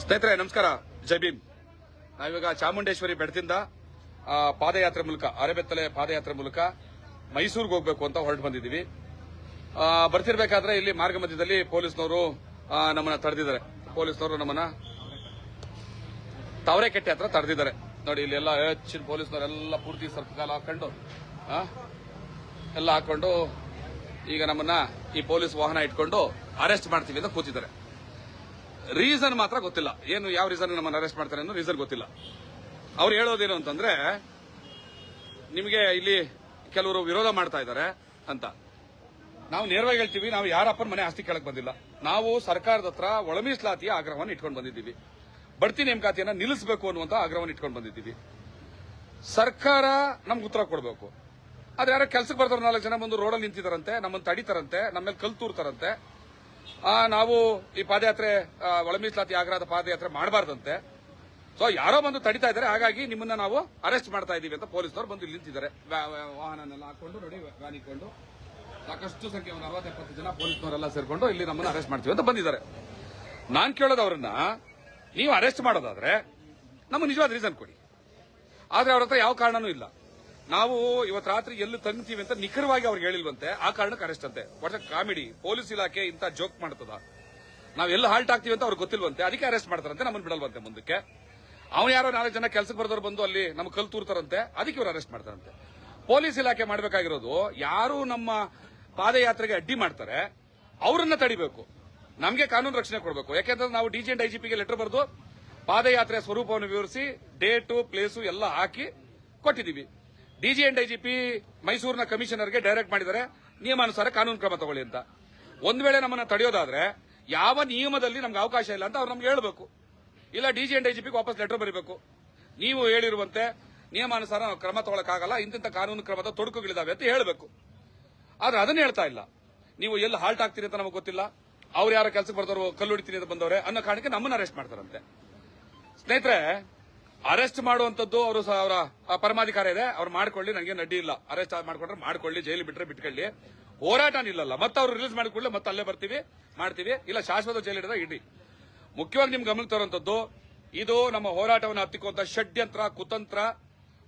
ಸ್ನೇಹಿತರೆ, ನಮಸ್ಕಾರ. ಜೈ ಭೀಮ್. ನಾವಿವಾಗ ಚಾಮುಂಡೇಶ್ವರಿ ಬೆಟ್ಟದಿಂದ ಪಾದಯಾತ್ರೆ ಮೂಲಕ, ಅರೆಬೆತ್ತಲೆ ಪಾದಯಾತ್ರೆ ಮೂಲಕ ಮೈಸೂರಿಗೆ ಹೋಗ್ಬೇಕು ಅಂತ ಹೊರಟು ಬಂದಿದ್ದೀವಿ. ಬರ್ತಿರ್ಬೇಕಾದ್ರೆ ಇಲ್ಲಿ ಮಾರ್ಗ ಮಧ್ಯದಲ್ಲಿ ಪೊಲೀಸ್ನವರು ನಮ್ಮನ್ನ ತಡೆದಿದ್ದಾರೆ. ಪೊಲೀಸ್ನವರು ನಮ್ಮನ್ನ ತಾವರೆಕೆಟ್ಟೆ ಹತ್ರ ತಡೆದಿದ್ದಾರೆ. ನೋಡಿ, ಇಲ್ಲಿ ಎಲ್ಲ ಹೆಚ್ಚಿನ ಪೊಲೀಸ್ನವರೆಲ್ಲ ಪೂರ್ತಿ ಸರ್ಪಕಾಲ ಹಾಕೊಂಡು ಎಲ್ಲ ಹಾಕೊಂಡು ಈಗ ನಮ್ಮನ್ನ ಈ ಪೊಲೀಸ್ ವಾಹನ ಇಟ್ಕೊಂಡು ಅರೆಸ್ಟ್ ಮಾಡ್ತೀವಿ ಅಂತ ಕೂತಿದ್ದಾರೆ. ರೀಸನ್ ಮಾತ್ರ ಗೊತ್ತಿಲ್ಲ. ಏನು ಯಾವ ರೀಸನ್ ನಮ್ಮನ್ನು ಅರೆಸ್ಟ್ ಮಾಡ್ತಾರೆ ಅನ್ನೋ ರೀಸನ್ ಗೊತ್ತಿಲ್ಲ. ಅವ್ರು ಹೇಳೋದೇನು ಅಂತಂದ್ರೆ ನಿಮಗೆ ಇಲ್ಲಿ ಕೆಲವರು ವಿರೋಧ ಮಾಡ್ತಾ ಇದ್ದಾರೆ ಅಂತ. ನಾವು ನೇರವಾಗಿ ಹೇಳ್ತೀವಿ ನಾವು ಯಾರಪ್ಪನ ಮನೆ ಆಸ್ತಿ ಕೇಳಕ್ ಬಂದಿಲ್ಲ. ನಾವು ಸರ್ಕಾರದ ಹತ್ರ ಒಳ ಮೀಸಲಾತಿಯ ಆಗ್ರಹವನ್ನು ಇಟ್ಕೊಂಡು ಬಂದಿದ್ದೀವಿ. ಬಡ್ತಿ ನೇಮಕಾತಿಯನ್ನು ನಿಲ್ಲಿಸಬೇಕು ಅನ್ನುವಂತ ಆಗ್ರಹವನ್ನು ಇಟ್ಕೊಂಡು ಬಂದಿದ್ದೀವಿ. ಸರ್ಕಾರ ನಮ್ಗೆ ಉತ್ತರ ಕೊಡಬೇಕು. ಆದ್ರೆ ಯಾರೋ ಕೆಲಸಕ್ಕೆ ಬರ್ತಾರೆ ನಾಲ್ಕು ಜನ ಬಂದು ರೋಡಲ್ಲಿ ನಿಂತಿದಾರಂತೆ ನಮ್ಮನ್ನು ತಡಿತಾರಂತೆ ನಮ್ಮ ಮೇಲೆ ಕಲ್ ತೂರ್ತಾರಂತೆ ಆ, ನಾವು ಈ ಪಾದಯಾತ್ರೆ ಒಳಮೀಸ್ಲಾತಿ ಒಳ ಮೀಸಲಾತಿ ಆಗ್ರಹದ ಪಾದಯಾತ್ರೆ ಮಾಡಬಾರ್ದಂತೆ. ಸೊ ಯಾರೋ ಬಂದು ತಡಿತಾ ಇದ್ದಾರೆ, ಹಾಗಾಗಿ ನಿಮ್ಮನ್ನ ನಾವು ಅರೆಸ್ಟ್ ಮಾಡ್ತಾ ಇದೀವಿ ಅಂತ ಪೊಲೀಸ್ನವ್ರು ಬಂದು ಇಲ್ಲಿ ನಿಂತಿದ್ದಾರೆ. ವಾಹನನೆಲ್ಲ ಹಾಕೊಂಡು, ನೋಡಿ ವ್ಯಾನ್ ಇಟ್ಕೊಂಡು ಸಾಕಷ್ಟು ಸಂಖ್ಯೆ, ಒಂದು ಅರವತ್ತು ಎಪ್ಪತ್ತು ಜನ ಪೊಲೀಸ್ನವರೆಲ್ಲ ಸೇರ್ಕೊಂಡು ಇಲ್ಲಿ ನಮ್ಮನ್ನ ಅರೆಸ್ಟ್ ಮಾಡ್ತೀವಿ ಅಂತ ಬಂದಿದ್ದಾರೆ. ನಾನ್ ಕೇಳೋದು ಅವ್ರನ್ನ ನೀವು ಅರೆಸ್ಟ್ ಮಾಡೋದಾದ್ರೆ ನಮಗೆ ನಿಜವಾದ ರೀಸನ್ ಕೊಡಿ. ಆದ್ರೆ ಅವ್ರ ಯಾವ ಕಾರಣನೂ ಇಲ್ಲ. ನಾವು ಇವತ್ತು ರಾತ್ರಿ ಎಲ್ಲಿ ತಂಗ್ತೀವಿ ಅಂತ ನಿಖರವಾಗಿ ಅವ್ರಿಗೆ ಹೇಳಿಲ್ವಂತೆ. ಆ ಕಾರಣಕ್ಕೆ ಅರೆಸ್ಟ್ ಅಂತೆ. ವಾಟ್ಸ್ ಕಾಮಿಡಿ ಪೊಲೀಸ್ ಇಲಾಖೆ ಇಂತ ಜೋಕ್ ಮಾಡ್ತದ. ನಾವ್ ಎಲ್ಲಿ ಹಾಲ್ಟ್ ಆಗ್ತೀವಿ ಅಂತ ಅವ್ರಿಗೆ ಗೊತ್ತಿಲ್ವಂತೆ. ಅದಕ್ಕೆ ಅರೆಸ್ಟ್ ಮಾಡ್ತಾರಂತೆ ನಮ್ಮನ್ನು ಬಿಡಲ್ವಂತೆ ಮುಂದಕ್ಕೆ. ಅವ್ನು ಯಾರೋ ನಾಲ್ಕು ಜನ ಕೆಲ್ಸಕ್ಕೆ ಬರ್ದವ್ರು ಬಂದು ಅಲ್ಲಿ ನಮ್ಮ ಕಲ್ ತೂರ್ತಾರಂತೆ, ಅದಕ್ಕೆ ಇವ್ರು ಅರೆಸ್ಟ್ ಮಾಡ್ತಾರಂತೆ. ಪೊಲೀಸ್ ಇಲಾಖೆ ಮಾಡಬೇಕಾಗಿರೋದು, ಯಾರು ನಮ್ಮ ಪಾದಯಾತ್ರೆಗೆ ಅಡ್ಡಿ ಮಾಡ್ತಾರೆ, ಅವರನ್ನ ತಡಿಬೇಕು. ನಮಗೆ ಕಾನೂನು ರಕ್ಷಣೆ ಕೊಡಬೇಕು. ಯಾಕೆಂದ್ರೆ ನಾವು ಡಿಜಿ ಅಂಡ್ ಐಜಿಪಿಗೆ ಲೆಟರ್ ಬರೆದು ಪಾದಯಾತ್ರೆಯ ಸ್ವರೂಪವನ್ನು ವಿವರಿಸಿ ಡೇಟು ಪ್ಲೇಸು ಎಲ್ಲ ಹಾಕಿ ಕೊಟ್ಟಿದ್ದೀವಿ. ಡಿಜಿ ಅಂಡ್ ಐಜಿಪಿ ಮೈಸೂರಿನ ಕಮಿಷನರ್ಗೆ ಡೈರೆಕ್ಟ್ ಮಾಡಿದರೆ ನಿಯಮಾನುಸಾರ ಕಾನೂನು ಕ್ರಮ ತಗೊಳ್ಳಿ ಅಂತ. ಒಂದ್ ವೇಳೆ ನಮ್ಮನ್ನ ತಡೆಯೋದಾದ್ರೆ ಯಾವ ನಿಯಮದಲ್ಲಿ ನಮ್ಗೆ ಅವಕಾಶ ಇಲ್ಲ ಅಂತ ಅವ್ರು ನಮ್ಗೆ ಹೇಳಬೇಕು. ಇಲ್ಲ, ಡಿಜಿ ಅಂಡ್ ಐಜಿಪಿಗೆ ವಾಪಸ್ ಲೆಟರ್ ಬರೀಬೇಕು. ನೀವು ಹೇಳಿರುವಂತೆ ನಿಯಮಾನುಸಾರ ಕ್ರಮ ತಗೊಳಕ್ಕಾಗಲ್ಲ, ಇಂತಿಂತ ಕಾನೂನು ಕ್ರಮದ ತೊಡಕುಗಳಿದಾವೆ ಅಂತ ಹೇಳಬೇಕು. ಆದ್ರೆ ಅದನ್ನ ಹೇಳ್ತಾ ಇಲ್ಲ. ನೀವು ಎಲ್ಲಿ ಹಾಲ್ಟ್ ಆಗ್ತೀರಿ ಅಂತ ನಮಗೆ ಗೊತ್ತಿಲ್ಲ. ಅವ್ರು ಯಾರೋ ಕೆಲಸಕ್ಕೆ ಬರ್ತಾರೋ ಕಲ್ಲು ಹೊಡಿತೀನಿ ಅಂತ ಬಂದವ್ರೆ ಅನ್ನೋ ಕಾರಣಕ್ಕೆ ನಮ್ಮನ್ನ ಅರೆಸ್ಟ್ ಮಾಡ್ತಾರಂತೆ. ಸ್ನೇಹಿತರೆ ಅರೆಸ್ಟ್ ಮಾಡುವಂತದ್ದು ಅವರು ಅವರ ಪರಮಾಧಿಕಾರ ಇದೆ. ಅವ್ರು ಮಾಡ್ಕೊಳ್ಳಿ ನನಗೆ ನಡ್ಡಿ ಇಲ್ಲ. ಅರೆಸ್ಟ್ ಮಾಡ್ಕೊಂಡ್ರೆ ಮಾಡ್ಕೊಳ್ಳಿ ಜೈಲು ಬಿಟ್ರೆ ಬಿಟ್ಕೊಳ್ಳಿ. ಹೋರಾಟ ಇಲ್ಲಲ್ಲ ಮತ್ತೆ ಅವ್ರು ರಿಲೀಸ್ ಮಾಡಿಕೊಳ್ಳಿ ಮತ್ತೆ ಅಲ್ಲೇ ಬರ್ತೀವಿ, ಮಾಡ್ತೀವಿ. ಇಲ್ಲ, ಶಾಶ್ವತ ಜೈಲು ಇಡ್ರಿ ಇಡಿ ಮುಖ್ಯವಾಗಿ ನಿಮ್ ಗಮನಕ್ಕೆ ತರುವಂತದ್ದು, ಇದು ನಮ್ಮ ಹೋರಾಟವನ್ನು ಹತ್ತಿಕ್ಕುವಂತ ಷಡ್ಯಂತ್ರ, ಕುತಂತ್ರ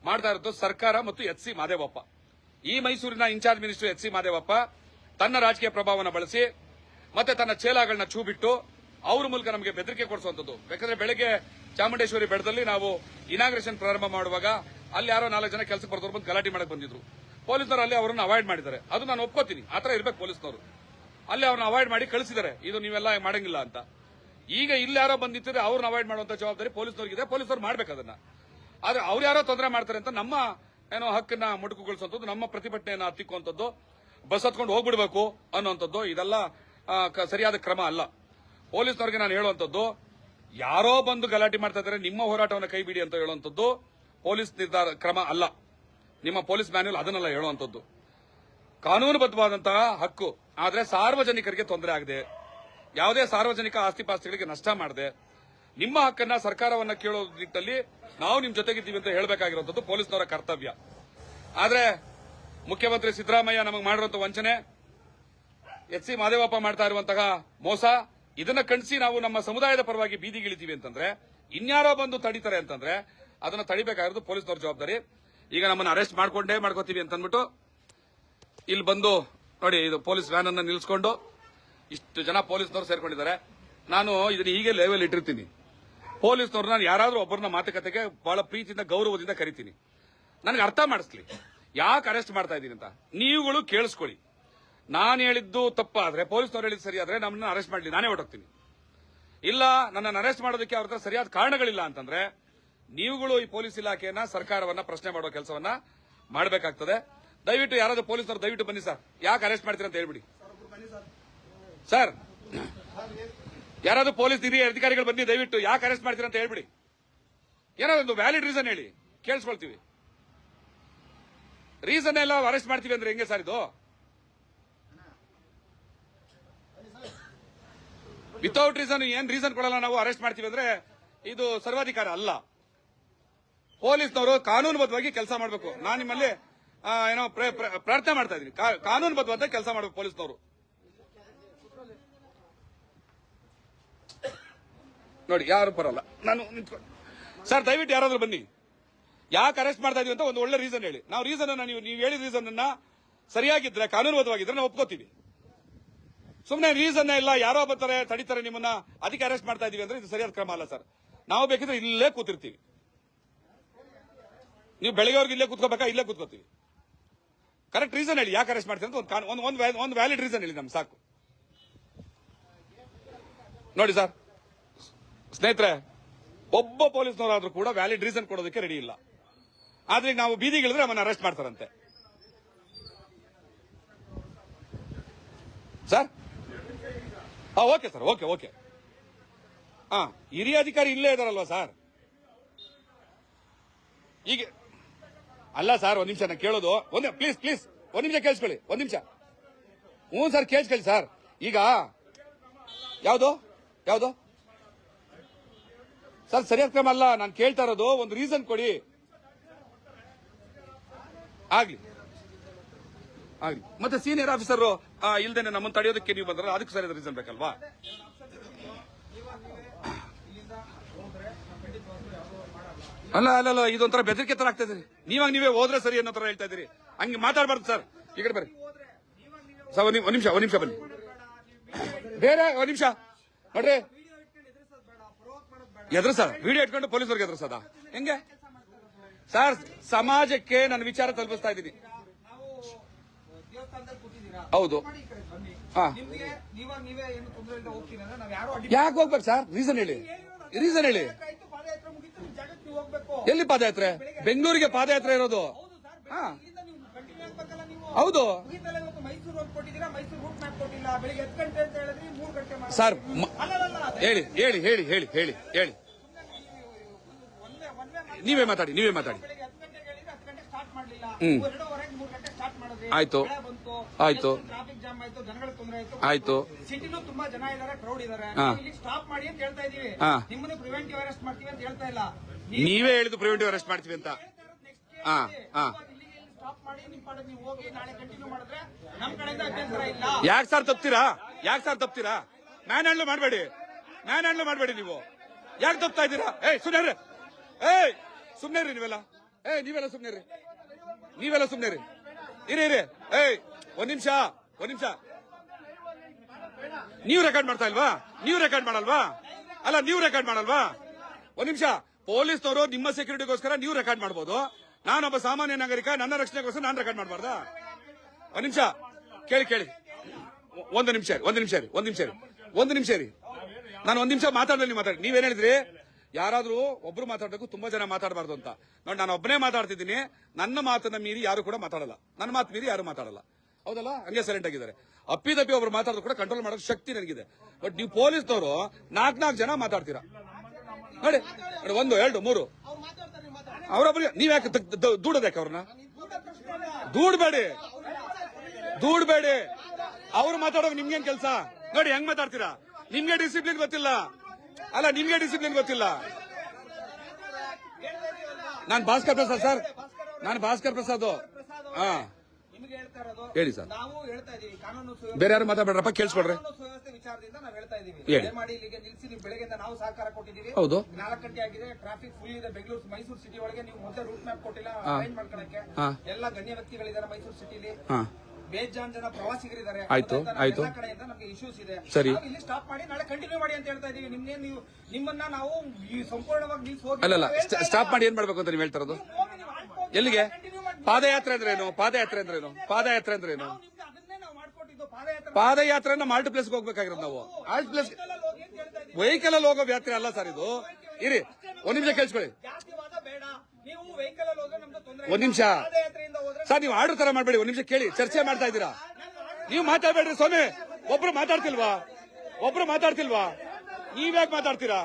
ಮಾಡ್ತಾ ಇರೋದು ಸರ್ಕಾರ ಮತ್ತು ಎಚ್ ಸಿ ಮಾದೇವಪ್ಪ. ಈ ಮೈಸೂರಿನ in charge minister H C Mahadevappa ತನ್ನ ರಾಜಕೀಯ ಪ್ರಭಾವವನ್ನು ಬಳಸಿ, ಮತ್ತೆ ತನ್ನ ಚೇಲಾಗಳನ್ನ ಚೂ ಬಿಟ್ಟು ಅವ್ರ ಮೂಲಕ ನಮಗೆ ಬೆದರಿಕೆ ಕೊಡಿಸುವಂತದ್ದು ಯಾಕಂದ್ರೆ ಬೆಳಗ್ಗೆ ಚಾಮುಂಡೇಶ್ವರಿ ಬೆಟ್ಟದಲ್ಲಿ ನಾವು ಇನಾಗ್ರೇಷನ್ ಪ್ರಾರಂಭ ಮಾಡುವಾಗ ಅಲ್ಲಿ ಯಾರೋ ನಾಲ್ಕು ಜನ ಕೆಲಸಕ್ಕೆ ಬರ್ದವ್ರು ಬಂದು ಗಲಾಟೆ ಮಾಡಕ್ ಬಂದಿದ್ರು. ಪೊಲೀಸರು ಅಲ್ಲಿ ಅವರನ್ನು ಅವಾಯ್ಡ್ ಮಾಡಿದ್ದಾರೆ. ಅದು ನಾನು ಒಪ್ಕೋತೀನಿ. ಆತರ ಇರ್ಬೇಕು ಪೊಲೀಸ್ನವರು. ಅಲ್ಲಿ ಅವ್ರನ್ನ ಅವಾಯ್ಡ್ ಮಾಡಿ ಕಳಿಸಿದ್ದಾರೆ. ಇದು ನೀವೆಲ್ಲ ಮಾಡಂಗಿಲ್ಲ ಅಂತ. ಈಗ ಇಲ್ಲಿ ಯಾರೋ ಬಂದಿದ್ರೆ ಅವ್ರನ್ನ ಅವಾಯ್ಡ್ ಮಾಡುವಂತ ಜವಾಬ್ದಾರಿ ಪೊಲೀಸ್ನವ್ರಿಗಿದೆ ಪೊಲೀಸರು ಮಾಡ್ಬೇಕು ಅದನ್ನ. ಆದ್ರೆ ಅವ್ರು ಯಾರೋ ತೊಂದರೆ ಮಾಡ್ತಾರೆ ಅಂತ ನಮ್ಮ, ಏನೋ ಹಕ್ಕನ್ನ ಮುಟುಕುಗೊಳಿಸುವಂಥದ್ದು, ನಮ್ಮ ಪ್ರತಿಭಟನೆಯನ್ನ ಹತ್ತಿಕ್ಕುವಂಥದ್ದು, ಬಸ್ ಹತ್ಕೊಂಡು ಹೋಗ್ಬಿಡ್ಬೇಕು ಅನ್ನುವಂಥದ್ದು, ಇದೆಲ್ಲ ಸರಿಯಾದ ಕ್ರಮ ಅಲ್ಲ. ಪೊಲೀಸ್ನವ್ರಿಗೆ ನಾನು ಹೇಳುವಂಥದ್ದು, ಯಾರೋ ಬಂದು ಗಲಾಟೆ ಮಾಡ್ತಾ ಇದ್ದಾರೆ, ನಿಮ್ಮ ಹೋರಾಟವನ್ನು ಕೈ ಬಿಡಿ ಅಂತ ಹೇಳುವಂಥದ್ದು ಪೊಲೀಸ್ ನಿರ್ಧಾರ ಕ್ರಮ ಅಲ್ಲ. ನಿಮ್ಮ ಪೊಲೀಸ್ ಮ್ಯಾನ್ಯಲ್ ಅದನ್ನೆಲ್ಲ ಹೇಳುವಂಥದ್ದು. ಕಾನೂನುಬದ್ಧವಾದಂತಹ ಹಕ್ಕು. ಆದರೆ ಸಾರ್ವಜನಿಕರಿಗೆ ತೊಂದರೆ ಆಗದೆ, ಯಾವುದೇ ಸಾರ್ವಜನಿಕ ಆಸ್ತಿಪಾಸ್ತಿಗಳಿಗೆ ನಷ್ಟ ಮಾಡದೆ, ನಿಮ್ಮ ಹಕ್ಕನ್ನ ಸರ್ಕಾರವನ್ನ ಕೇಳೋ ನಿಟ್ಟಿನಲ್ಲಿ ನಾವು ನಿಮ್ ಜೊತೆಗಿದ್ದೀವಿ ಅಂತ ಹೇಳಬೇಕಾಗಿರುವಂತದ್ದು ಪೊಲೀಸ್ನವರ ಕರ್ತವ್ಯ. ಆದರೆ ಮುಖ್ಯಮಂತ್ರಿ ಸಿದ್ದರಾಮಯ್ಯ ನಮಗೆ ಮಾಡಿರುವಂತ ವಂಚನೆ, ಎಚ್ ಸಿ ಮಾದೇವಪ್ಪ ಮಾಡ್ತಾ ಇರುವಂತಹ ಮೋಸ ಇದನ್ನ ಕಣಿಸಿ ನಾವು ನಮ್ಮ ಸಮುದಾಯದ ಪರವಾಗಿ ಬೀದಿಗಿಳಿತೀವಿ ಅಂತಂದ್ರೆ, ಇನ್ಯಾರೋ ಬಂದು ತಡಿತಾರೆ ಅಂತಂದ್ರೆ, ಅದನ್ನ ತಡಿಬೇಕಾಗಿರೋದು ಪೊಲೀಸ್ನವ್ರ ಜವಾಬ್ದಾರಿ. ಈಗ ನಮ್ಮನ್ನ ಅರೆಸ್ಟ್ ಮಾಡ್ಕೊಂಡೇ ಮಾಡ್ಕೋತೀವಿ ಅಂತಂದ್ಬಿಟ್ಟು, ಇಲ್ಲಿ ಬಂದು ನೋಡಿ ಇದು ಪೊಲೀಸ್ ವ್ಯಾನ್ ಅನ್ನ ನಿಲ್ಸ್ಕೊಂಡು ಇಷ್ಟು ಜನ ಪೊಲೀಸ್ನವರು ಸೇರ್ಕೊಂಡಿದ್ದಾರೆ. ನಾನು ಇದನ್ನ ಹೀಗೆ ಲೆವೆಲ್ ಇಟ್ಟಿರ್ತೀನಿ. ಪೊಲೀಸ್ನವ್ರು ನಾನು ಯಾರಾದ್ರೂ ಒಬ್ಬರನ್ನ ಮಾತುಕತೆಗೆ ಬಹಳ ಪ್ರೀತಿಯಿಂದ, ಗೌರವದಿಂದ ಕರಿತೀನಿ. ನನಗೆ ಅರ್ಥ ಮಾಡಿಸ್ಲಿ. ಯಾಕೆ ಅರೆಸ್ಟ್ ಮಾಡ್ತಾ ಇದ್ದೀನಿ ಅಂತ? ನೀವುಗಳು ಕೇಳಿಸ್ಕೊಳ್ಳಿ. ನಾನು ಹೇಳಿದ್ದು ತಪ್ಪಾದ್ರೆ, ಪೊಲೀಸ್ನವ್ರು ಹೇಳಿದ್ದು ಸರಿಯಾದ್ರೆ ನಮ್ಮನ್ನ ಅರೆಸ್ಟ್ ಮಾಡಲಿ. ನಾನೇ ಹೊರಟೋಗ್ತೀನಿ. ಇಲ್ಲ, ನನ್ನನ್ನು ಅರೆಸ್ಟ್ ಮಾಡೋದಕ್ಕೆ ಅವ್ರ ಹತ್ರ ಸರಿಯಾದ ಕಾರಣಗಳಿಲ್ಲ ಅಂತಂದ್ರೆ, ನೀವುಗಳು ಈ ಪೊಲೀಸ್ ಇಲಾಖೆಯನ್ನ, ಸರ್ಕಾರವನ್ನ ಪ್ರಶ್ನೆ ಮಾಡೋ ಕೆಲಸವನ್ನ ಮಾಡಬೇಕಾಗ್ತದೆ. ದಯವಿಟ್ಟು ಯಾರಾದ್ರೂ ಪೊಲೀಸರು ದಯವಿಟ್ಟು ಬನ್ನಿ ಸರ್. ಯಾಕೆ ಅರೆಸ್ಟ್ ಮಾಡ್ತೀರಾ ಅಂತ ಹೇಳ್ಬಿಡಿ. ಸರ್, ಯಾರಾದ್ರೂ ಪೊಲೀಸ್ ಹಿರಿಯ ಅಧಿಕಾರಿಗಳು ಬನ್ನಿ, ದಯವಿಟ್ಟು ಯಾಕೆ ಅರೆಸ್ಟ್ ಮಾಡ್ತೀರಾ ಅಂತ ಹೇಳ್ಬಿಡಿ. ಏನಾದ್ರು ಒಂದು ವ್ಯಾಲಿಡ್ ರೀಸನ್ ಹೇಳಿ. ಕೇಳಿಸ್ಕೊಳ್ತೀವಿ. ರೀಸನ್ ಎಲ್ಲ ಅರೆಸ್ಟ್ ಮಾಡ್ತೀವಿ ಅಂದ್ರೆ ಹೆಂಗೆ ಸರ್ ಇದು? ವಿತೌಟ್ ರೀಸನ್ ಏನ್ ರೀಸನ್ ಕೊಡಲ್ಲ ನಾವು ಅರೆಸ್ಟ್ ಮಾಡ್ತೀವಿ ಅಂದ್ರೆ ಇದು ಸರ್ವಾಧಿಕಾರ ಅಲ್ಲ. ಪೊಲೀಸ್ನವರು ಕಾನೂನುಬದ್ಧವಾಗಿ ಕೆಲಸ ಮಾಡಬೇಕು. ನಾನು ನಿಮ್ಮಲ್ಲಿ ಏನೋ ಪ್ರ- ಪ್ರ- ಪ್ರಾರ್ಥನೆ ಮಾಡ್ತಾ ಇದ್ದೀನಿ. ಕಾನೂನುಬದ್ಧವಾದ ಕೆಲಸ ಮಾಡಬೇಕು ಪೊಲೀಸ್ನವರು. ನೋಡಿ, ಯಾರು ಬರಲ್ಲ. ನಾನು ಸರ್ ದಯವಿಟ್ಟು ಯಾರಾದ್ರೂ ಬನ್ನಿ. ಯಾಕೆ ಅರೆಸ್ಟ್ ಮಾಡ್ತಾ ಇದೀವಿ ಅಂತ ಒಂದು ಒಳ್ಳೆ ರೀಸನ್ ಹೇಳಿ. ನಾವು ರೀಸನ್ ನೀವು ನೀವು ಹೇಳಿದ ರೀಸನ್ ಅನ್ನ ಸರಿಯಾಗಿದ್ರೆ, ಕಾನೂನುಬದ್ಧವಾಗಿದ್ರೆ ನಾವು ಒಪ್ಕೋತೀವಿ. ಸುಮ್ಮನೆ ರೀಸನ್ ಇಲ್ಲ, ಯಾರೋ ಬರ್ತಾರೆ ತಡಿತಾರೆ ನಿಮ್ಮನ್ನ. ಅದಕ್ಕೆ ಅರೆಸ್ಟ್ ಮಾಡ್ತಾ ಇದೀವಿ ಅಂದ್ರೆ ಇದು ಸರಿಯಾದ ಕ್ರಮ ಅಲ್ಲ ಸರ್. ನಾವು ಬೇಕಿದ್ರೆ ಇಲ್ಲೇ ಕೂತಿರ್ತೀವಿ. ನೀವು ಬೆಳಗ್ಗೆವರೆಗೆ ಇಲ್ಲೇ ಕೂತ್ಕೋಬೇಕಾ? ಇಲ್ಲೇ ಕೂತ್ಕೋತೀವಿ. ಕರೆಕ್ಟ್ ರೀಸನ್ ಹೇಳಿ, ಯಾಕೆ ಅರೆಸ್ಟ್ ಮಾಡ್ತೀವಿ ಅಂತ ಒಂದು ಒಂದು- ಒಂದು ವ್ಯಾಲಿಡ್ ರೀಸನ್ ಹೇಳಿ ನಮ್ಗೆ ಸಾಕು. ನೋಡಿ ಸರ್, ಸ್ನೇಹಿತರೆ, ಒಬ್ಬ ಪೊಲೀಸ್ನವರಾದ್ರೂ ಕೂಡ ವ್ಯಾಲಿಡ್ ರೀಸನ್ ಕೊಡೋದಕ್ಕೆ ರೆಡಿ ಇಲ್ಲ. ಆದ್ರೆ ನಾವು ಬೀದಿಗಿಳಿದ್ರೆ ಅವನ್ನ ಅರೆಸ್ಟ್ ಮಾಡ್ತಾರಂತೆ. ಸರ್ ಹಾ ಓಕೆ ಸರ್, ಓಕೆ ಓಕೆ. ಹಾ ಹಿರಿಯ ಅಧಿಕಾರಿ ಇಲ್ಲೇ ಇದಾರಲ್ವಾ ಸರ್? ಈಗ ಅಲ್ಲ ಸರ್, ಒಂದ್ ನಿಮಿಷ ನಾನು ಕೇಳೋದು. ಒಂದೇ ಪ್ಲೀಸ್ ಪ್ಲೀಸ್ ಒಂದ್ ನಿಮಿಷ ಕೇಳಿಸ್ಕೊಳ್ಳಿ, ಒಂದ್ ನಿಮಿಷ. ಹ್ಞೂ ಸರ್, ಕೇಳಿಸ್ಕೊಳ್ಳಿ ಸರ್. ಈಗ, ಯಾವುದು? ಯಾವುದು? ಸರ್, ಸರಿಯಾದ ಕ್ರಮ ಅಲ್ಲ, ನಾನು ಕೇಳ್ತಾ ಇರೋದು, ಒಂದು ರೀಸನ್ ಕೊಡಿ. ಆಗ್ಲಿ. ಆಗ್ಲಿ. ಮತ್ತೆ ಸೀನಿಯರ್ ಆಫೀಸರ್ ಇಲ್ದೇನೆ ನಮ್ಮನ್ನು ತಡೆಯೋದಕ್ಕೆ ನೀವು ಬಂದ್ರೆ ಅದಕ್ಕೆ ಸರಿಯಾದ ರೀಸನ್ ಬೇಕಲ್ವಾ? ಅಲ್ಲ ಅಲ್ಲ ಅಲ್ಲ, ಇದೊಂಥರ ಬೆದರಿಕೆ ತರ ಆಗ್ತಾ ಇದ್ರಿ ನೀವಾಗ ನೀವೇ ಹೋದ್ರೆ ಸರಿ ಅನ್ನೋ ತರ ಹೇಳ್ತಾ ಇದ್ದೀರಿ. ಹಂಗೆ ಮಾತಾಡಬಾರ್ದು ಸರ್. ಈ ಕಡೆ ಬರ್ರಿ. ಸರ್, ಒಂದ್ ನಿಮ್- ನಿಮಿಷ, ಒಂದ್ ನಿಮಿಷ ಬನ್ನಿ. ಬೇರೆ, ಒಂದ್ ನಿಮಿಷ. ನೋಡ್ರಿ. ಎದ್ರು ಸರ್, ವಿಡಿಯೋ ಇಟ್ಕೊಂಡು ಪೊಲೀಸರಿಗೆ ಸದಾ? ಹೆಂಗೆ? ಸರ್, ಸಮಾಜಕ್ಕೆ ನನ್ನ ವಿಚಾರ ತಲುಪಿಸ್ತಾ ಇದ್ದೀನಿ. ಅಡ್ಡಿ ಯಾಕೆ ಹೋಗ್ಬೇಕು ಸರ್? ರೀಸನ್ ಹೇಳಿ. ರೀಸನ್ ಹೇಳಿ ಎಲ್ಲಿ ಪಾದಯಾತ್ರೆ? ಬೆಂಗಳೂರಿಗೆ ಪಾದಯಾತ್ರೆ ಇರೋದು. ಹೌದು ಸರ್ ಹೌದು. ಹೇಳಿ ಹೇಳಿ ಹೇಳಿ ಹೇಳಿ ಹೇಳಿ ಹೇಳಿ. ನೀವೇ ಮಾತಾಡಿ. ನೀವೇ ಮಾತಾಡಿ ಹ್ಮ್. ಆಯ್ತು. ಆಯ್ತು. ಆಯ್ತು ಜನಗಳಿಗೆ ತೊಂದರೆ ಆಯ್ತು ಆಯ್ತು. ತುಂಬಾ ಜನ ಇದಾರೆ ಕ್ರೌಡ್ ಇದಾರೆ. ಇಲ್ಲಿ ಸ್ಟಾಪ್ ಮಾಡಿ ಅಂತ ಹೇಳ್ತಾ ಇದೀವಿ. ಹಾ. ನಿಮ್ಮನ್ನು ಪ್ರಿವೆಂಟಿವ್ ಅರೆಸ್ಟ್ ಮಾಡ್ತೀವಿ ಅಂತ ಹೇಳ್ತಾ ಇಲ್ಲ. ನೀವೇ ಹೇಳಿದ್ರು ಪ್ರಿವೆಂಟಿವ್ ಅರೆಸ್ಟ್ ಮಾಡ್ತೀವಿ ಅಂತ. ಹಾ, ಹಾ. ಯಾಕೆ ಸರ್ ತಪ್ತೀರಾ? ಯಾಕೆ ಸರ್ ತಪ್ತೀರಾ? ಮ್ಯಾನ್ ಹ್ಯಾಂಡ್ಲ್ ಮಾಡಬೇಡಿ. ಮ್ಯಾನ್ ಹ್ಯಾಂಡ್ಲ್ ಮಾಡಬೇಡಿ ನೀವು. ಯಾಕೆ ತಪ್ತಾ ಇದ್ದೀರಾ? ಏಯ್ ಸುಮ್ನೆ ಏಯ್ ಸುಮ್ನೆ ರೀ ನೀವೆಲ್ಲ. ಏಯ್ ನೀವೆಲ್ಲ ಸುಮ್ನೆ ರೀ ನೀವೆಲ್ಲ ಸುಮ್ನೆ ರೀ ಇರಿ ಇರಿ. ಏಯ್, ಒಂದ್ ನಿಮಿಷ ಒಂದ್ ನಿಮಿಷ. ನೀವು ರೆಕಾರ್ಡ್ ಮಾಡ್ತಾ ಇಲ್ವಾ? ನೀವು ರೆಕಾರ್ಡ್ ಮಾಡಲ್ವಾ? ಅಲ್ಲ, ನೀವು ರೆಕಾರ್ಡ್ ಮಾಡಲ್ವಾ? ಒಂದ್ ನಿಮಿಷ. ಪೊಲೀಸ್ನವರು ನಿಮ್ಮ ಸೆಕ್ಯೂರಿಟಿಗೋಸ್ಕರ ನೀವು ರೆಕಾರ್ಡ್ ಮಾಡಬಹುದು ನಾನೊಬ್ಬ ಸಾಮಾನ್ಯ ನಾಗರಿಕ, ನನ್ನ ರಕ್ಷಣೆಗೋಸ್ಕರ ನಾನು ರೆಕಾರ್ಡ್ ಮಾಡಬಾರ್ದಾ? ಒಂದ್ ನಿಮಿಷ. ಕೇಳಿ ಕೇಳಿ. ಒಂದು ನಿಮಿಷ ಒಂದು ನಿಮಿಷ ರೀ ಒಂದು ನಿಮಿಷ ರೀ ಒಂದು ನಿಮಿಷ ರೀ ನಾನು ಒಂದ್ ನಿಮಿಷ ಮಾತಾಡಲಿ ನೀವು ಮಾತಾಡಿ. ನೀವೇನ್ ಹೇಳಿದ್ರಿ? ಯಾರಾದ್ರೂ ಒಬ್ರು ಮಾತಾಡಬೇಕು, ತುಂಬಾ ಜನ ಮಾತಾಡಬಾರ್ದು ಅಂತ. ನೋಡಿ, ನಾನು ಒಬ್ಬನೇ ಮಾತಾಡ್ತಿದ್ದೀನಿ. ನನ್ನ ಮಾತನ್ನ ಮೀರಿ ಯಾರು ಕೂಡ ಮಾತಾಡಲ್ಲ. ನನ್ನ ಮಾತು ಮೀರಿ ಯಾರು ಮಾತಾಡಲ್ಲ. ಹೌದಲ್ಲ? ಹಂಗೆ ಸೈಲೆಂಟ್ ಆಗಿದ್ದಾರೆ. ಅಪ್ಪಿದಪ್ಪಿ ಒಬ್ರು ಮಾತಾಡೋದು ಕೂಡ ಕಂಟ್ರೋಲ್ ಮಾಡೋ ಶಕ್ತಿ ನನಗಿದೆ. ಬಟ್ ನೀವು ಪೊಲೀಸ್ನವರು ನಾಲ್ಕು ನಾಲ್ಕು ಜನ ಮಾತಾಡ್ತೀರಾ? ನೋಡಿ ನೋಡಿ, ಒಂದು, ಎರಡು, ಮೂರು. ಅವರೊಬ್ಬರಿಗೆ ನೀವ್ ಯಾಕೆ ದೂಡೋದ್ಯಾಕೆ ಅವ್ರನ್ನ? ದೂಡ್ಬೇಡಿ. ದೂಡ್ಬೇಡಿ. ಅವ್ರು ಮಾತಾಡೋಕೆ ನಿಮ್ಗೇನ್ ಕೆಲಸ? ನೋಡಿ, ಹೆಂಗ್ ಮಾತಾಡ್ತೀರಾ? ನಿಮ್ಗೆ ಡಿಸಿಪ್ಲಿನ್ ಗೊತ್ತಿಲ್ಲ. ಅಲ್ಲ ನಿಮ್ಗೆ ಡಿಸಿಪ್ಲಿನ್ ಗೊತ್ತಿಲ್ಲ. ನಾನು ಭಾಸ್ಕರ್ ಪ್ರಸಾದ್ ಸರ್. ನಾನು ಭಾಸ್ಕರ್ ಪ್ರಸಾದ್. ಹಾ. ನಿಮ್ಗೆ ಹೇಳ್ತಾ ಇರೋದು ಹೇಳಿ ಸರ್. ನಾವು ಹೇಳ್ತಾ ಇದೀವಿ ಕಾನೂನು ಸುವ್ಯವಸ್ಥೆ ಬೇರೆ ಯಾರು ಮಾತಾಡ್ಬೇಡ್ರಪ್ಪ ಕೇಳಿಸ್ಕೊಡ್ರಿ. ಕಾನೂನು ವಿಚಾರದಿಂದ ನಾವು ಹೇಳ್ತಾ ಇದೀವಿ ಹೇಳಿ. ದಯಮಾಡಿ ಇಲ್ಲಿಗೆ ನಿಲ್ಸಿ ನೀವು ಬೆಳಗ್ಗೆಯಿಂದ ನಾವು ಸಹಕಾರ ಕೊಟ್ಟಿದ್ದೀವಿ ಹೌದು. ನಾಲ್ಕು ಗಂಟೆ ಆಗಿದೆ ಟ್ರಾಫಿಕ್ ಫುಲ್ ಇದೆ ಬೆಂಗಳೂರು ಮೈಸೂರು ಸಿಟಿ ಒಳಗೆ ನೀವು ಮೊದಲೇ ರೂಟ್ ಮ್ಯಾಪ್ ಕೊಟ್ಟಿಲ್ಲ. ಎಲ್ಲ ಗಣ್ಯ ವ್ಯಕ್ತಿಗಳಿದ್ದಾರೆ ಮೈಸೂರು ಸಿಟಿಲಿ ಬೇಜಾನ್ ಜನ ಪ್ರವಾಸಿಗರಿದ್ದಾರೆ ಆಯ್ತು? ಆಯ್ತು. ಕಡೆಯಿಂದ ನಮಗೆ ಇಶ್ಯೂಸ್ ಇದೆ ಸರಿ. ಇಲ್ಲಿ ಸ್ಟಾಪ್ ಮಾಡಿ ನಾಳೆ ಕಂಟಿನ್ಯೂ ಮಾಡಿ ಅಂತ ಹೇಳ್ತಾ ಇದೀವಿ ನಿಮ್ಗೆ ನೀವು ನಿಮ್ಮನ್ನ ನಾವು ಈ ಸಂಪೂರ್ಣವಾಗಿ ನಿಲ್ಸಿ ಹೋಗಿ ಅಲ್ಲಲ್ಲ. ಸ್ಟಾಪ್ ಮಾಡಿ ಏನ್ ಮಾಡ್ಬೇಕು ಅಂತ ನೀವು ಹೇಳ್ತಾ ಇರೋದು ಎಲ್ಲಿಗೆ. ಪಾದಯಾತ್ರೆ ಅಂದ್ರೆ ಏನು ಪಾದಯಾತ್ರೆ ಅಂದ್ರೆ ಏನು ಪಾದಯಾತ್ರೆ ಅಂದ್ರೆ ಏನು ಪಾದಯಾತ್ರೆನ ಮಾಲ್ಟ್ ಪ್ಲೇಸ್ಗೆ ಹೋಗ್ಬೇಕಾಗಿರೋದು ನಾವು ಆಲ್ಟ್ ಪ್ಲೇಸ್ ವೆಹಿಕಲ್ ಅಲ್ಲಿ ಹೋಗೋ ಯಾತ್ರೆ ಅಲ್ಲ ಸರ್ ಇದು ಇರಿ ಒಂದ್ ನಿಮಿಷ ಕೇಳಿಸ್ಕೊಳ್ಳಿ ಜಾತಿವಾದ ಬೇಡ ನೀವು ವೆಹಿಕಲ್ ಅಲ್ಲಿ ಹೋದ್ರೆ ನಮ್ದು ತೊಂದರೆ ಒಂದ್ ನಿಮಿಷ. ಸರ್ ನೀವು ಆರ್ಡರ್ ತರ ಮಾಡಬೇಡಿ ಒಂದ್ ನಿಮಿಷ ಕೇಳಿ ಚರ್ಚೆ ಮಾಡ್ತಾ ಇದ್ದೀರಾ? ನೀವು ಮಾತಾಡ್ಬೇಡ್ರಿ ಸ್ವಾಮಿ ಒಬ್ರು ಮಾತಾಡ್ತಿಲ್ವಾ? ಒಬ್ರು ಮಾತಾಡ್ತಿಲ್ವಾ? ನೀವ್ಯಾಕೆ ಮಾತಾಡ್ತೀರಾ?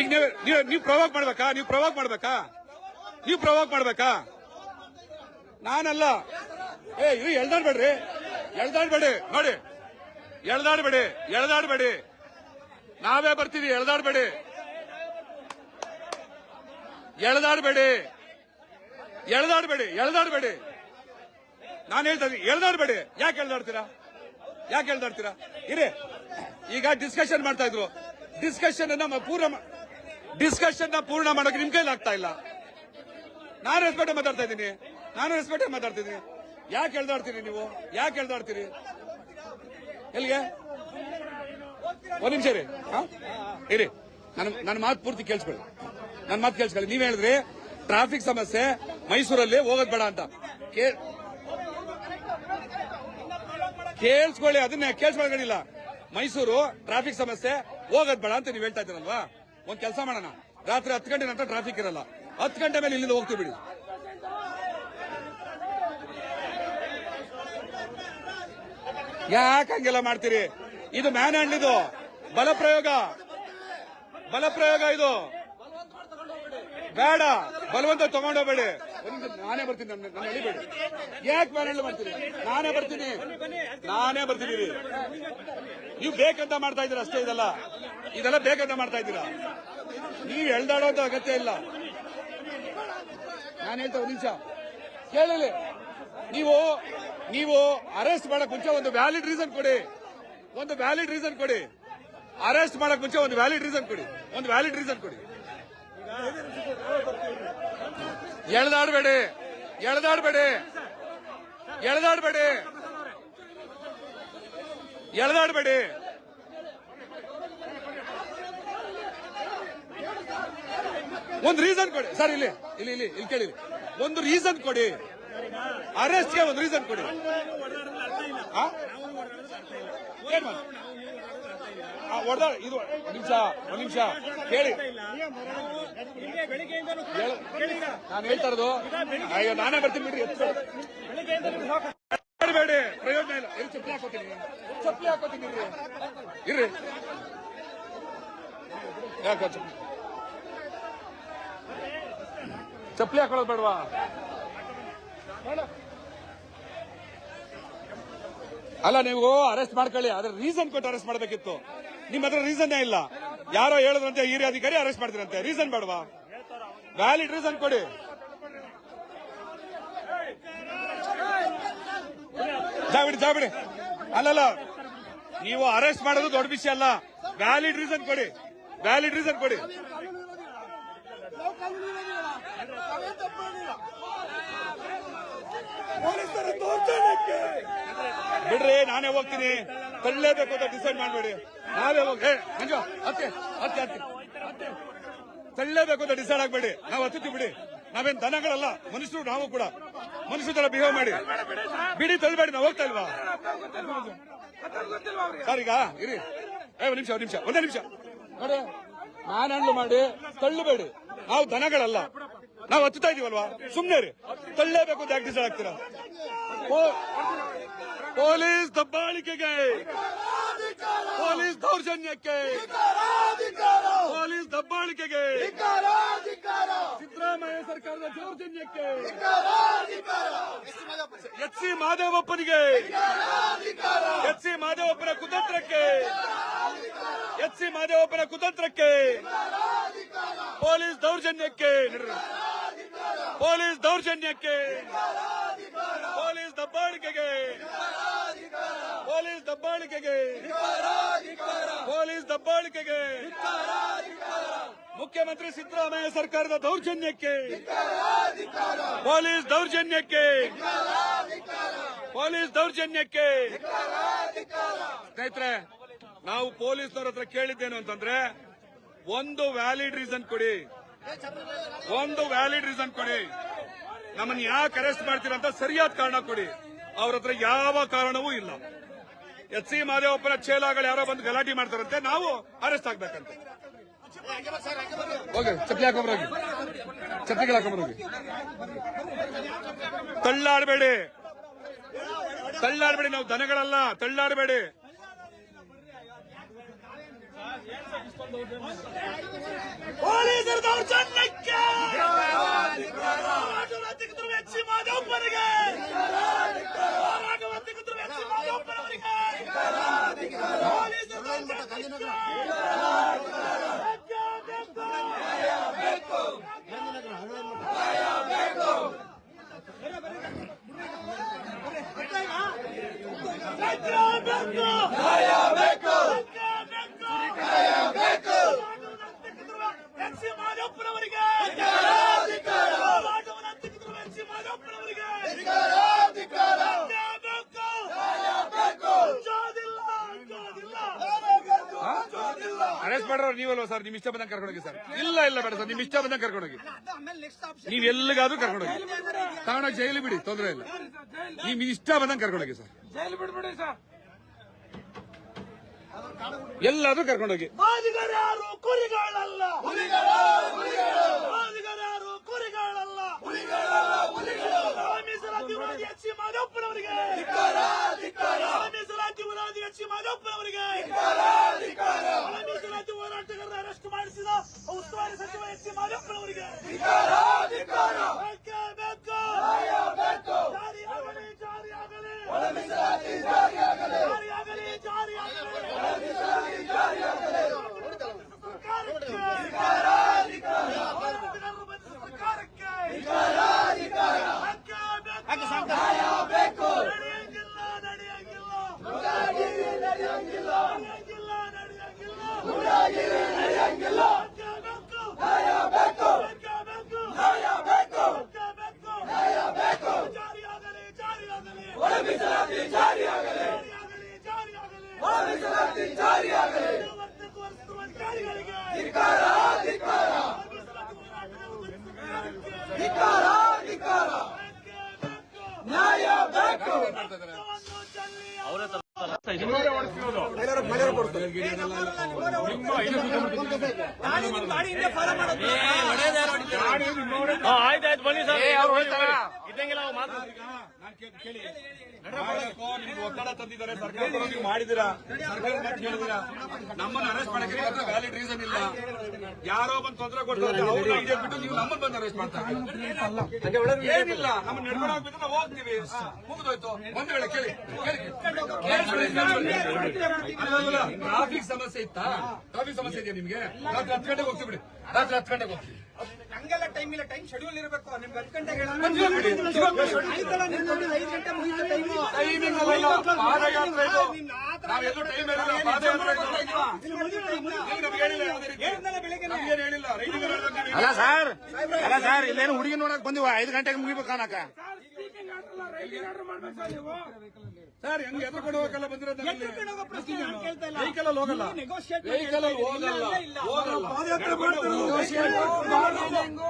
ಈಗ ನೀವು ನೀವು ನೀವು ಪ್ರವೋಕ್ ಮಾಡ್ಬೇಕಾ? ನೀವು ಪ್ರವೋಕ್ ಮಾಡ್ಬೇಕಾ? ನೀವು ಪ್ರವೋಕ್ ಮಾಡ್ಬೇಕಾ? ನಾನಲ್ಲ. ಏ ಇವ್ ಎಳ್ದಾಡ್ಬೇಡ್ರಿ. ಎಳ್ದಾಡ್ಬೇಡಿ ನೋಡಿ. ಎಳ್ದಾಡ್ಬೇಡಿ ಎಳ್ದಾಡ್ಬೇಡಿ. ನಾವೇ ಬರ್ತೀವಿ ಎಳ್ದಾಡ್ಬೇಡಿ. ಎಳ್ದಾಡ್ಬೇಡಿ. ಎಳ್ದಾಡ್ಬೇಡಿ ಎಳ್ದಾಡ್ಬೇಡಿ. ನಾನು ಹೇಳ್ತಾ ಇದ್ದೀನಿ, ಎಳ್ದಾಡ್ಬೇಡಿ. ಯಾಕೆ ಎಳ್ದಾಡ್ತೀರಾ? ಯಾಕೆ ಎಳ್ದಾಡ್ತೀರಾ? ಇರಿ. ಈಗ ಡಿಸ್ಕಷನ್ ಮಾಡ್ತಾ ಇದ್ರು. ಡಿಸ್ಕಷನ್ ಪೂರ್ಣ ಡಿಸ್ಕಷನ್ನ ಪೂರ್ಣ ಮಾಡೋಕೆ ನಿಮ್ ಕೈಲಿ ಆಗ್ತಾ ಇಲ್ಲ. ನಾನು ರೆಸ್ಪೆಕ್ಟ್ ಮಾತಾಡ್ತಾ ಇದ್ದೀನಿ. ನಾನು ರೆಸ್ಪೆಕ್ಟ್ ಮಾತಾಡ್ತಿದ್ದೀನಿ ಯಾಕೆ ಎಳ್ದಾಡ್ತೀರಿ ನೀವು? ಯಾಕೆ ಎಳ್ದಾಡ್ತೀರಿ? ಎಲ್ಲಿಗೆ? ಒಂದ್ ನಿಮಿಷ ರೀ ಹಾ? ಇರಿ. ನನ್ನ ನನ್ನ ಮಾತು ಪೂರ್ತಿ ಕೇಳಿಸ್ಕೊಳ್ಳಿ. ನನ್ನ ಮಾತು ಕೇಳಿಸ್ಕೊಳ್ಳಿ. ನೀವ್ ಹೇಳಿದ್ರಿ ಟ್ರಾಫಿಕ್ ಸಮಸ್ಯೆ ಮೈಸೂರಲ್ಲಿ ಹೋಗೋದ್ ಬೇಡ ಅಂತ. ಕೇಳಿಸ್ಕೊಳ್ಳಿ, ಅದನ್ನೇ ಕೇಳಿಸ್ಕೊಳ್ಳಿಲ್ಲ ಮೈಸೂರು ಟ್ರಾಫಿಕ್ ಸಮಸ್ಯೆ ಹೋಗೋದ್ ಬೇಡ ಅಂತ ನೀವ್ ಹೇಳ್ತಾ ಇದ್ದೀರಲ್ವಾ? ಒಂದ್ ಕೆಲಸ ಮಾಡೋಣ. ರಾತ್ರಿ ಹತ್ತು ಗಂಟೆ ನಂತರ ಟ್ರಾಫಿಕ್ ಇರಲ್ಲ. ಹತ್ತು ಗಂಟೆ ಮೇಲೆ ಇಲ್ಲಿಂದ ಹೋಗ್ತೀವಿ ಬಿಡಿ. ಯಾಕೆ ಹಂಗೆಲ್ಲ ಮಾಡ್ತೀರಿ? ಇದು ಮ್ಯಾನ್ ಹ್ಯಾಂಡ್ ಇದು. ಬಲ ಪ್ರಯೋಗ ಬಲ ಪ್ರಯೋಗ ಇದು. ಬೇಡ, ಬಲವಂತ ತಗೊಂಡೋಗ್ಬೇಡಿ ನಾನೇ ಬರ್ತೀನಿ, ನನ್ನ ಯಾಕೆ ಮ್ಯಾನ್ ಬರ್ತೀನಿ ನಾನೇ ಬರ್ತೀನಿ. ನಾನೇ ಬರ್ತೀನಿ. ನೀವು ಬೇಕಂತ ಮಾಡ್ತಾ ಇದ್ದೀರಾ? ಅಷ್ಟೇ ಇದೆಲ್ಲ. ಇದೆಲ್ಲ ಬೇಕಂತ ಮಾಡ್ತಾ ಇದ್ದೀರಾ? ನೀವು ಎಳ್ದಾಡೋದು ಅಗತ್ಯ ಇಲ್ಲ. ನಾನು ಹೇಳ್ತಾ ಒಂದು ನಿಮಿಷ. ಕೇಳಲಿ ನೀವು ನೀವು ಅರೆಸ್ಟ್ ಮಾಡಕ್ ಮುಂಚೆ ಒಂದು ವ್ಯಾಲಿಡ್ ರೀಸನ್ ಕೊಡಿ. ಒಂದು ವ್ಯಾಲಿಡ್ ರೀಸನ್ ಕೊಡಿ. ಅರೆಸ್ಟ್ ಮಾಡಕ್ ಮುಂಚೆ ಒಂದು ವ್ಯಾಲಿಡ್ ರೀಸನ್ ಕೊಡಿ. ಒಂದು ವ್ಯಾಲಿಡ್ ರೀಸನ್ ಕೊಡಿ. ಎಳ್ದಾಡ್ಬೇಡಿ, ಎಳದಾಡಬೇಡಿ ಎಳದಾಡಬೇಡಿ, ಎಳ್ದಾಡ್ಬೇಡಿ. ಒಂದು ರೀಸನ್ ಕೊಡಿ. ಸರ್, ಇಲ್ಲಿ ಇಲ್ಲಿ ಇಲ್ಲಿ ಇಲ್ಲಿ ಕೇಳಿ. ಒಂದು ರೀಸನ್ ಕೊಡಿ. ಅರೆಸ್ಟ್ಗೆ ಒಂದು ರೀಸನ್ ಕೊಡಿ. ಹೊಡ್ದಾಡ ಇದು ನಿಮಿಷ, ಒಂದ್ ನಿಮಿಷ, ಕೇಳಿ. ನಾನು ಹೇಳ್ತಾ ಇರೋದು, ಅಯ್ಯೋ, ನಾನೇ ಬರ್ತೀನಿ ಬಿಡ್ರಿ. ಬೇಡಿ ಪ್ರಯೋಜನ ಇಲ್ಲ. ಎಲ್ಲಿ ಚಪ್ಪಲಿ ಹಾಕೋತೀನಿ? ಚಪ್ಪಲಿ ಹಾಕೋತೀನಿ ಇರ್ರಿ. ಯಾಕೋ ಚಪ್ಪಲಿ? ಹಾಕೊಳ್ಳೋದು ಬೇಡವಾ? ಅಲ್ಲ, ನೀವು ಅರೆಸ್ಟ್ ಮಾಡ್ಕೊಳ್ಳಿ. ಅದ್ರ ರೀಸನ್ ಕೊಟ್ಟು ಅರೆಸ್ಟ್ ಮಾಡಬೇಕಿತ್ತು. ನಿಮ್ಮ ಹತ್ರ ರೀಸನ್ನೇ ಇಲ್ಲ. ಯಾರೋ ಹೇಳಿದ್ರಂತೆ ಹಿರಿಯ ಅಧಿಕಾರಿ ಅರೆಸ್ಟ್ ಮಾಡ್ತೀರಂತೆ. ರೀಸನ್ ಬೇಡವಾ? ವ್ಯಾಲಿಡ್ ರೀಸನ್ ಕೊಡಿ. ಜಾಬಿಡಿ ಜಾಬಿಡಿ ಅಲ್ಲಲ್ಲ, ನೀವು ಅರೆಸ್ಟ್ ಮಾಡೋದು ದೊಡ್ಡ ವಿಷಯ ಅಲ್ಲ. ವ್ಯಾಲಿಡ್ ರೀಸನ್ ಕೊಡಿ. ವ್ಯಾಲಿಡ್ ರೀಸನ್ ಕೊಡಿ. ಬಿಡ್ರಿ, ನಾನೇ ಹೋಗ್ತೀನಿ. ತಳ್ಳೇಬೇಕು ಅಂತ ಡಿಸೈಡ್ ಮಾಡಬೇಡಿ. ನಾವೇ ಹೋಗಿ ಮಂಜು ಹತ್ತೆ ಹತ್ತೆ. ತಳ್ಳೇಬೇಕು ಅಂತ ಡಿಸೈಡ್ ಆಗ್ಬೇಡಿ. ನಾವು ಹತ್ತಿ ಬಿಡಿ. ನಾವೇನ್ ದನಗಳಲ್ಲ, ಮನುಷ್ಯರು ನಾವು ಕೂಡ. ಮನುಷ್ಯರ ತರ ಬಿಹೇವ್ ಮಾಡಿ. ಬಿಡಿ ತಳ್ಳಬೇಡಿ ನಾವು ಹೋಗ್ತಾ ಇಲ್ವಾ? ಸರ್, ಈಗ ಇರಿ. ಒಂದ್ ನಿಮಿಷ ಒಂದ್ ನಿಮಿಷ, ಒಂದೇ ನಿಮಿಷ. ನೋಡಿ ನಾನು ಮಾಡಿ, ತಳ್ಳಬೇಡಿ. ನಾವು ದನಗಳಲ್ಲ. ನಾವು ಹತ್ತುತ್ತಾ ಇದೀವಲ್ವಾ? ಸುಮ್ನೆ ರೀ ತಳ್ಳೇಬೇಕು ಅಂತ ಯಾಕೆ ಡಿಸೈಡ್ ಆಗ್ತೀರಾ? ಪೊಲೀಸ್ ದಬ್ಬಾಳಿಕೆಗೆ. ಪೊಲೀಸ್ ದೌರ್ಜನ್ಯಕ್ಕೆ. ಪೊಲೀಸ್ ದಬ್ಬಾಳಿಕೆಗೆ. ಸಿದ್ದರಾಮಯ್ಯ ಸರ್ಕಾರದ ದೌರ್ಜನ್ಯಕ್ಕೆ. ಎಚ್ ಸಿ ಮಾದೇವಪ್ಪನಿಗೆ. ಎಚ್ ಸಿ ಮಾದೇವಪ್ಪನ ಕುತಂತ್ರಕ್ಕೆ. ಎಚ್ ಸಿ ಮಾದೇವಪ್ಪನ ಕುತಂತ್ರಕ್ಕೆ. ಪೊಲೀಸ್ ದೌರ್ಜನ್ಯಕ್ಕೆ. ಪೊಲೀಸ್ ದೌರ್ಜನ್ಯಕ್ಕೆ. ಪೊಲೀಸ್ ದಬ್ಬಾಳಿಕೆಗೆ. ಪೊಲೀಸ್ ದಬ್ಬಾಳಿಕೆಗೆ. ಪೊಲೀಸ್ ದಬ್ಬಾಳಿಕೆಗೆ. ಮುಖ್ಯಮಂತ್ರಿ ಸಿದ್ದರಾಮಯ್ಯ ಸರ್ಕಾರದ ದೌರ್ಜನ್ಯಕ್ಕೆ. ಪೊಲೀಸ್ ದೌರ್ಜನ್ಯಕ್ಕೆ. ಪೊಲೀಸ್ ದೌರ್ಜನ್ಯಕ್ಕೆ. ಸ್ನೇಹಿತರೆ, ನಾವು ಪೊಲೀಸ್ನವ್ರ ಹತ್ರ ಕೇಳಿದ್ದೇನು ಅಂತಂದ್ರೆ, ಒಂದು ವ್ಯಾಲಿಡ್ ರೀಸನ್ ಕೊಡಿ. ಒಂದು ವ್ಯಾಲಿಡ್ ರೀಸನ್ ಕೊಡಿ. ನಮ್ಮನ್ನ ಯಾಕೆ ಅರೆಸ್ಟ್ ಮಾಡ್ತೀರಂತ ಸರಿಯಾದ ಕಾರಣ ಕೊಡಿ. ಅವ್ರ ಹತ್ರ ಯಾವ ಕಾರಣವೂ ಇಲ್ಲ. ಎಚ್ ಸಿ ಮಾದೇವಪ್ಪನ ಚೇಲಾಗಳು ಯಾರೋ ಬಂದು ಗಲಾಟೆ ಮಾಡ್ತಾರಂತೆ ನಾವು ಅರೆಸ್ಟ್ ಆಗ್ಬೇಕಂತೆ. ಚಪ್ಪಲಿ ಹಾಕೊಂಬರೋಗಿ ಚಪ್ಪಲಿಗಳು ಹಾಕೊಂಬರೋಗಿ ತಳ್ಳಾಡಬೇಡಿ. ತಳ್ಳಾಡಬೇಡಿ ನಾವು ದನಗಳಲ್ಲ ತಳ್ಳಾಡಬೇಡಿ. ಪೊಲೀಸರ ದೌರ್ಜನ್ಯಕ್ಕೆ ಹೋರಾಟಗಾರರು ವೆಚ್ಚಿ ಮಾಧವಪ್ಪನಿಗೆ ಹೋರಾಟಗಾರರು ವೆಚ್ಚಿ ಮಾಧವಪ್ಪನವರಿಗೆ ಪೊಲೀಸರ ದೌರ್ಜನ್ಯಕ್ಕೆ ಬೇಕು ಬೇಕು ಬೇಕು ಮಾಡೋರು ನೀವಲ್ವಾ ಸರ್? ನಿಮ್ ಇಷ್ಟ ಬಂದಂಗೆ ಕರ್ಕೊಂಡೋಗಿ ಸರ್. ಇಲ್ಲ ಇಲ್ಲ ಬೇಡ ಸರ್. ನಿಮ್ ಇಷ್ಟ ಬಂದಂಗೆ ಕರ್ಕೊಂಡೋಗಿ. ನೀವ್ ಎಲ್ಲಿಗಾದ್ರೂ ಕರ್ಕೊಂಡೋಗಿ. ತಾಣ ಜೈಲು ಬಿಡಿ ತೊಂದರೆ ಇಲ್ಲ. ನಿಮ್ ಇಷ್ಟ ಬಂದಂಗೆ ಕರ್ಕೊಂಡೋಗಿ ಸರ್. ಜೈಲು ಬಿಡ್ಬಿಡಿ ಸರ್. ಎಲ್ಲಾದ್ರೂ ಕರ್ಕೊಂಡೋಗಿ. ಆಯ್ತಾಯ್ತು ಬನ್ನಿ ಸರ್. ಇದ್ದಂಗೆಲ್ಲ ಮಾತು. ಮಾಡಕ್ಕೋ ನಿಮ್ಗೆ ಒತ್ತಡ ತಂದಿದ್ದಾರೆ ಸರ್ಕಾರದವರು ನೀವು ಮಾಡಿದಿರಾ ಸರ್ಕಾರ ಮಾತು ಕೇಳಿದಿರಾ ನಮ್ಮನ್ನ ಅರೆಸ್ಟ್ ಮಾಡಕ್ಕೆ ನಿಮ್ಮ ಹತ್ರ ವ್ಯಾಲಿಡ್ ರೀಸನ್ ಇಲ್ಲ. ಯಾರೋ ಬಂದು ತೊಂದರೆ ಕೊಡ್ತಾರೆ ಅವ್ರನ್ನ ಬಿಟ್ಟು ನೀವು ನಮ್ಮನ್ನ ಬಂದು ಅರೆಸ್ಟ್ ಮಾಡ್ತಾರೆ ಏನಿಲ್ಲ ನಮ್ಮ ನಡ್ಕೊಂಡು ಹೋಗ್ಬಿಟ್ಟು ನಾವು ಹೋಗ್ತೀವಿ. ಮುಗಿದೋಯ್ತು. ಒಂದ್ ವೇಳೆ ಕೇಳಿ ಟ್ರಾಫಿಕ್ ಸಮಸ್ಯೆ ಇತ್ತಾ? ಟ್ರಾಫಿಕ್ ಸಮಸ್ಯೆ ಇದೆಯಾ ನಿಮ್ಗೆ? ರಾತ್ರಿ ಹತ್ತು ಗಂಟೆಗೆ ಹೋಗ್ತೀವಿ ಬಿಡಿ. ರಾತ್ರಿ ಹತ್ತು ಗಂಟೆಗೆ ಹೋಗ್ತೀವಿ. ಹಂಗೆಲ್ಲ ಟೈಮ್ ಇಲ್ಲ ಟೈಮ್ ಶೆಡ್ಯೂಲ್ ಇರಬೇಕು ನಿಮ್ಗೆ ಹತ್ತು ಗಂಟೆಗೆ ಅಲ್ಲ ಸರ್ ಅಲ್ಲ ಸರ್ ಇಲ್ಲೇನು ಹುಡುಗಿ ನೋಡಕ್ ಬಂದಿವ ಐದು ಗಂಟೆಗೆ ಮುಗಿಬೇಕು ಅನ್ನಕ ಸರ್ ಹೆಂಗ್ ಎದ್ಕೊಂಡು ಹೋಗಲ್ಲ ಬಂದಿರೋದು? ಎದ್ರುಕೊಂಡು. ವೆಹಿಕಲ್ ಅಲ್ಲಿ ಹೋಗಲ್ಲ. ವೆಹಿಕಲ್ ಹೋಗಲ್ಲ. ಹೋಗಲ್ಲ.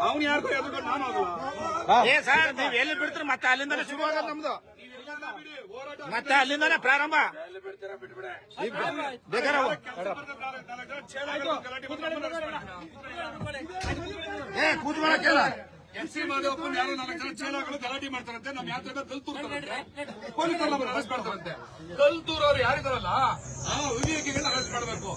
ಅವ್ನು ಯಾರು ಎದ್ಕೊಂಡು ನಾನು ಹೋಗಲ್ಲ? ಏ ಸರ್ ನೀವ್ ಎಲ್ಲಿ ಬಿಡ್ತೀರಿ? ಮತ್ತೆ ಅಲ್ಲಿಂದಲೇ ಶುರು ಆಗಲ್ಲ ನಮ್ದು. ನೀವೆಲ್ಲ ಬಿಡಿ, ಹೋರಾಟ ಮತ್ತೆ ಅಲ್ಲಿಂದಾನೆ ಪ್ರಾರಂಭ. ಬೇಕಾರೆ. ಏ ಕೂತ್ಕೊಳಕ್ಕಿಲ್ಲ ಎಂ ಸಿ ಮಾದೇವಪ್ಪನ್ ಯಾರು ನಾಲ್ಕು ಜನ ಚೇಲಾಗಳು ಗಲಾಟೆ ಮಾಡ್ತಾರಂತೆ. ನಮ್ ಯಾತ್ರೆ ಮೇಲೆ ಕಲ್ತೂರ್ತಾರಂತೆ ಪೊಲೀಸರು ಅರೆಸ್ಟ್ ಮಾಡ್ತಾರಂತೆ. ಕಲ್ತೂರವ್ರು ಯಾರಿದಾರಲ್ಲ, ಆ ಉದ್ಯೋಗಿಗಳನ್ನ ಅರೆಸ್ಟ್ ಮಾಡಬೇಕು.